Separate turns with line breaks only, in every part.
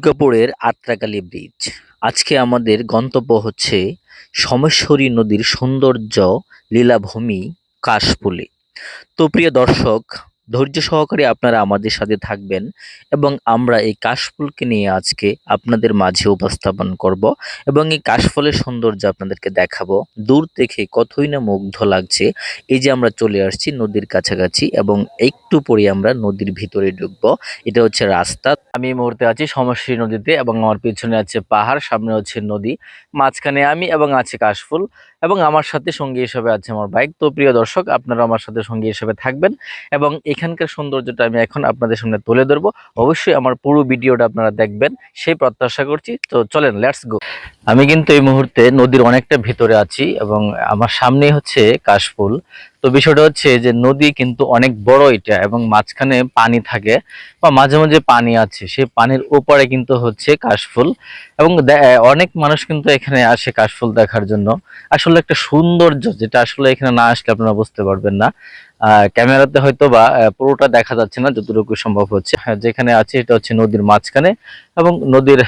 দুর্গাপুরের আত্রাকালী ব্রিজ। আজকে আমাদের গন্তব্য হচ্ছে সমেশ্বরী নদীর সৌন্দর্য লীলাভূমি কাশফুলে। তো প্রিয় দর্শক ধৈর্য সহকারে আপনারা আমাদের সাথে থাকবেন এবং আমরা এই কাশফুলকে নিয়ে আজকে আপনাদের মাঝে উপস্থাপন করব এবং এই কাশফুলের সৌন্দর্য আপনাদেরকে দেখাবো। দূর থেকে কতই না মুগ্ধ লাগছে। এই যে আমরা চলে আসছি নদীর কাছাকাছি এবং একটু পরে আমরা নদীর ভিতরে ঢুকবো। এটা হচ্ছে রাস্তা। আমি এই মুহূর্তে আছি সমশ্রী নদীতে এবং আমার পিছনে আছে পাহাড়, সামনে হচ্ছে নদী। মাঝখানে আমি এবং আছে কাশফুল এবং আমার সাথে সঙ্গী হিসেবে আছে আমার বাইক। তো প্রিয় দর্শক আপনারা আমার সাথে সঙ্গী হিসেবে থাকবেন এবং এখানকার সৌন্দর্যটা আমি এখন আপনাদের সামনে তুলে ধরবো। অবশ্যই আমার পুরো ভিডিওটা আপনারা দেখবেন, সেই প্রত্যাশা করছি। তো চলেন লেটস গো আমি কিন্তু এই মুহূর্তে নদীর অনেকটা ভিতরে আছি এবং আমার সামনেই হচ্ছে কাশফুল। তো বিষয়টা হচ্ছে যে নদী কিন্তু অনেক বড় এটা এবং মাঝখানে পানি থাকে বা মাঝে মাঝে পানি আছে। সেই পানির ওপারে কিন্তু হচ্ছে কাশফুল এবং অনেক মানুষ কিন্তু এখানে আসে কাশফুল দেখার জন্য। আসলে একটা সৌন্দর্য যেটা আসলে এখানে না আসলে আপনারা বুঝতে পারবেন না। ক্যামেরাতে হয়তো বা পুরোটা দেখা যাচ্ছে না যতটুকু সম্ভব হচ্ছে। হ্যাঁ, যেখানে আছে এটা হচ্ছে নদীর মাঝখানে এবং নদীর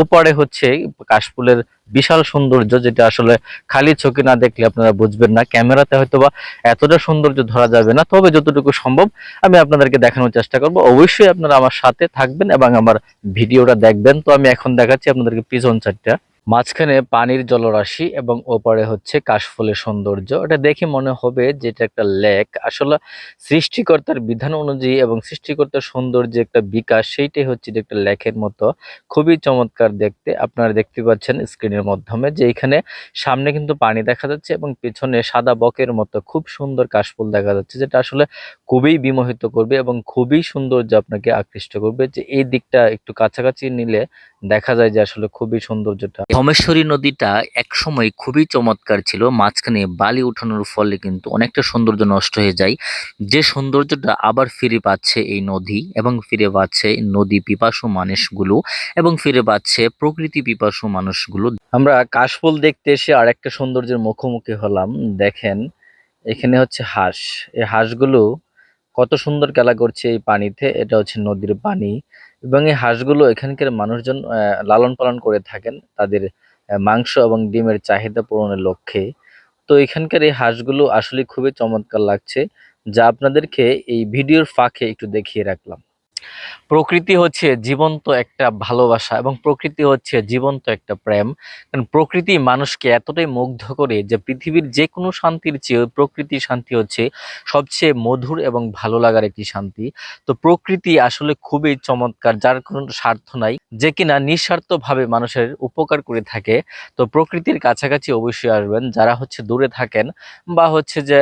ওপারে হচ্ছে কাশফুলের বিশাল সৌন্দর্য যেটা আসলে খালি চোখে না দেখলে আপনারা বুঝবেন না। ক্যামেরাতে হয়তো বা এতটা সৌন্দর্য ধরা যাবে না, তবে যতটুকু সম্ভব আমি আপনাদেরকে দেখানোর চেষ্টা করব। অবশ্যই আপনারা আমার সাথে থাকবেন এবং আমার ভিডিওটা দেখবেন। তো আমি এখন দেখাচ্ছি আপনাদেরকে পিছন সাইডটা। মাঝখানে পানির জলরাশি এবং ওপারে হচ্ছে কাশফুলের সৌন্দর্য। এটা দেখে মনে হবে যে এটা একটা লেক। আসলে সৃষ্টিকর্তার বিধান অনুযায়ী এবং সৃষ্টিকর্তার সৌন্দর্যে একটা বিকাশ সেইটাই হচ্ছে যে একটা লেকের মতো। খুবই চমৎকার দেখতে। আপনারা দেখতে পাচ্ছেন স্ক্রিনের মাধ্যমে যে এখানে সামনে কিন্তু পানি দেখা যাচ্ছে এবং পেছনে সাদা বকের মতো খুব সুন্দর কাশফুল দেখা যাচ্ছে, যেটা আসলে খুবই বিমোহিত করবে এবং খুবই সৌন্দর্য আপনাকে আকৃষ্ট করবে। যে এই দিকটা একটু কাছাকাছি নিলে দেখা যায় যে আসলে খুবই সৌন্দর্যটা। ধমেশ্বরী নদীটা একসময় খুবই চমৎকার ছিল মাঝখানে বালি উঠানোর ফলে কিন্তু অনেকটা সৌন্দর্য নষ্ট হয়ে যায়। যে সৌন্দর্যটা আবার ফিরে পাচ্ছে এই নদী এবং ফিরে পাচ্ছে নদী পিপাসু মানুষগুলো এবং ফিরে পাচ্ছে প্রকৃতি পিপাসু মানুষগুলো। আমরা কাশফুল দেখতে এসে আর একটা সৌন্দর্যের মুখোমুখি হলাম। দেখেন এখানে হচ্ছে হাঁস। এই হাঁসগুলো কত সুন্দর খেলা করছে এই পানিতে, এটা হচ্ছে নদীর পানি। এবং এই হাঁসগুলো এখানকার মানুষজন লালন পালন করে থাকেন তাদের মাংস এবং ডিমের চাহিদা পূরণের লক্ষ্যে। তো এখানকার এই হাঁসগুলো আসলে খুবই চমৎকার লাগছে। যা আপনাদেরকে এই ভিডিওর ফাঁকে একটু দেখিয়ে রাখলাম। প্রকৃতি হচ্ছে জীবন্ত একটা ভালোবাসা এবং প্রকৃতি হচ্ছে জীবন্ত একটা প্রেম। কারণ প্রকৃতি মানুষকে এতটাই মুগ্ধ করে যে পৃথিবীর যে কোনো শান্তির চেয়ে প্রকৃতির শান্তি হচ্ছে সবচেয়ে মধুর এবং ভালো লাগার একটি শান্তি। তো প্রকৃতি আসলে খুবই চমৎকার, যার কোনো স্বার্থ নাই, যে কিনা নিঃস্বার্থভাবে মানুষের উপকার করে থাকে। তো প্রকৃতির কাছাকাছি অবশ্যই আসবেন। যারা হচ্ছে দূরে থাকেন বা হচ্ছে যে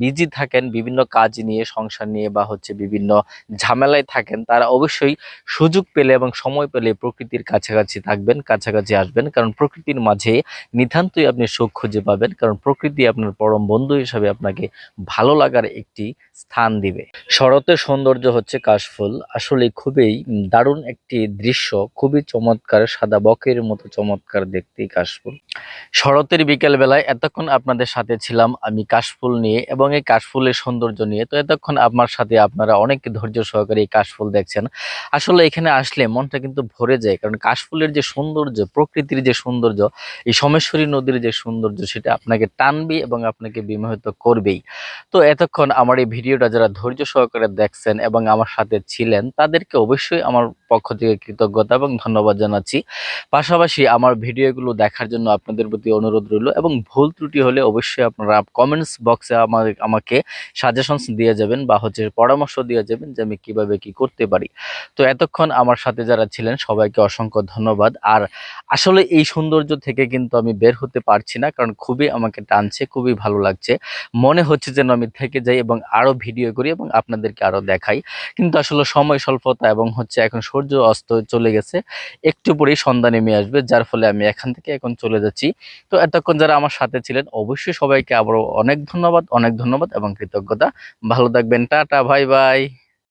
বিজি থাকেন বিভিন্ন কাজ নিয়ে, সংসার নিয়ে বা হচ্ছে বিভিন্ন ঝামেলায় থাকেন তারা অবশ্যই সুযোগ পেলে এবং সময় পেলে প্রকৃতির কাছাকাছি থাকবেন, কাছাকাছি আসবেন। কারণ প্রকৃতির মাঝে নিতান্তই আপনি সুখ খুঁজে পাবেন। কারণ প্রকৃতি আপনার পরম বন্ধু হিসাবে আপনাকে ভালো লাগার একটি স্থান দিবে। শরতের সৌন্দর্য হচ্ছে কাশফুল। আসলে খুবই দারুণ একটি দৃশ্য। খুবই চমৎকার, সাদা বকের মতো চমৎকার দেখতে কাশফুল। শরতের বিকেল বেলায় এতক্ষণ আপনাদের সাথে ছিলাম আমি কাশফুল নিয়ে এবং এই কাশফুলের সৌন্দর্য নিয়ে। তো এতক্ষণ আমার সাথে আপনারা অনেক ধৈর্য সহকারে এই কাশফুল দেখছেন। আসলে এখানে আসলে মনটা কিন্তু ভরে যায়, কারণ কাশফুলের যে সৌন্দর্য, প্রকৃতির যে সৌন্দর্য, এই সোমেশ্বরী নদীর যে সৌন্দর্য, সেটা আপনাকে টানবে এবং আপনাকে বিমোহিত করবেই। তো এতক্ষণ আমার এই ভিডিওটা যারা ধৈর্য সহকারে দেখছেন এবং আমার সাথে ছিলেন, তাদেরকে অবশ্যই আমার পক্ষ থেকে কৃতজ্ঞতা এবং ধন্যবাদ জানাচ্ছি। পাশাপাশি আমার ভিডিওগুলো দেখার জন্য আপনাদের প্রতি অনুরোধ রইল এবং ভুল ত্রুটি হলে অবশ্যই আপনারা কমেন্টস বক্সে আমার আমাকে সাজেশনস দিয়ে যাবেন বা হচ্ছে পরামর্শ দিয়ে যাবেন যে আমি কীভাবে কি করতে পারি। তো এতক্ষণ আমার সাথে যারা ছিলেন সবাইকে অসংখ্য ধন্যবাদ। আর আসলে এই সৌন্দর্য থেকে কিন্তু আমি বের হতে পারছি না কারণ খুবই আমাকে টানছে, খুবই ভালো লাগছে। মনে হচ্ছে যেন আমি থেকে যাই এবং আরও ভিডিও করি এবং আপনাদেরকে আরও দেখাই। কিন্তু আসলে সময় স্বল্পতা এবং হচ্ছে এখন সূর্য অস্ত চলে গেছে। একটু পরেই সন্ধ্যা নেমে আসবে, যার ফলে আমি এখান থেকে এখন চলে যাচ্ছি। তো এতক্ষণ যারা আমার সাথে ছিলেন, অবশ্যই সবাইকে আবারও অনেক ধন্যবাদ অনেক ধন্যবাদ এবং কৃতজ্ঞতা। ভালো থাকবেন, টাটা ভাই বাই।